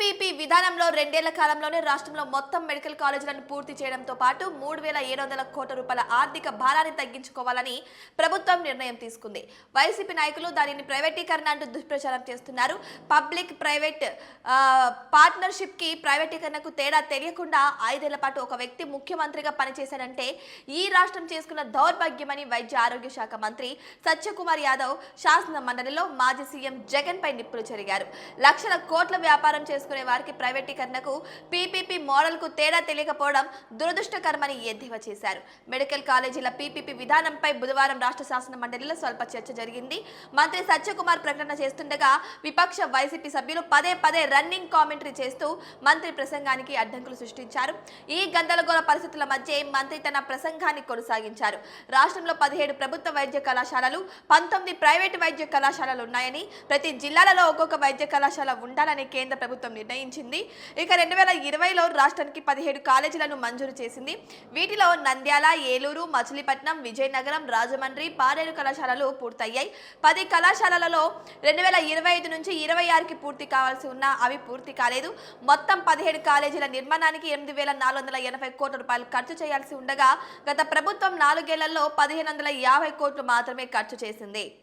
PPP విధానంలో రెండేళ్ళ కాలంలోనే రాష్ట్రంలో మొత్తం మెడికల్ కాలేజీలను పూర్తి చేయడంతో పాటు మూడు వేల ఏడు వందల కోట్ల రూపాయల ఆర్థిక భారాన్ని తగ్గించుకోవాలని ప్రభుత్వం నిర్ణయం తీసుకుంది. వైసీపీ నాయకులు దానిని ప్రైవేటీకరణ అంటూ దుష్ప్రచారం చేస్తున్నారు. పబ్లిక్ ప్రైవేట్ పార్ట్నర్షిప్కి పార్ట్నర్షిప్కి ప్రైవేటీకరణకు తేడా తెలియకుండా ఐదేళ్ళ పాటు ఒక వ్యక్తి ముఖ్యమంత్రిగా పనిచేశాడంటే ఈ రాష్ట్రం చేసుకున్న దౌర్భాగ్యమని వైద్య ఆరోగ్య శాఖ మంత్రి సత్యకుమార్ యాదవ్ శాసన మండలిలో మాజీ సీఎం జగన్ పై నిప్పులు జరిగారు లక్షల కోట్ల వ్యాపారం చేసుకునే వారికి ప్రైవేటీకరణకు పీపీపీ మోడల్కు తేడా తెలియకపోవడం దురదృష్టకరమని ఎద్దేవా చేశారు. మెడికల్ కాలేజీల పీపీపీ విధానంపై బుధవారం రాష్ట్ర శాసన మండలిలో స్వల్ప చర్చ జరిగింది. మంత్రి సత్యకుమార్ ప్రకటన చేస్తుండగా విపక్ష వైసీపీ సభ్యులు పదే పదే రన్నింగ్ కామెంటరీ చేస్తూ మంత్రి ప్రసంగానికి అడ్డంకులు సృష్టించారు. ఈ గందరగోళ పరిస్థితుల మధ్య మంత్రి తన ప్రసంగాన్ని కొనసాగించారు. రాష్ట్రంలో పదిహేడు ప్రభుత్వ వైద్య కళాశాలలు పంతొమ్మిది ప్రైవేటు వైద్య కళాశాలలు ఉన్నాయని ప్రతి జిల్లాలలో ఒక్కొక్క వైద్య కళాశాల ఉండాలని కేంద్ర ప్రభుత్వం నిర్ణయించింది. ఇక రెండు వేల ఇరవైలో రాష్ట్రానికి పదిహేడు కాలేజీలను మంజూరు చేసింది. వీటిలో నంద్యాల ఏలూరు మచిలీపట్నం విజయనగరం రాజమండ్రి పాడేరు కళాశాలలు పూర్తయ్యాయి. పది కళాశాలలలో రెండు వేల ఇరవై ఐదు నుంచి ఇరవై ఆరుకి పూర్తి కావాల్సి ఉన్న అవి పూర్తి కాలేదు. మొత్తం పదిహేడు కాలేజీల నిర్మాణానికి ఎనిమిది వేల నాలుగు వందల ఎనభై కోట్ల రూపాయలు ఖర్చు చేయాల్సి ఉండగా గత ప్రభుత్వం నాలుగేళ్ళలో పదిహేను వందల యాభై కోట్లు మాత్రమే ఖర్చు చేసింది.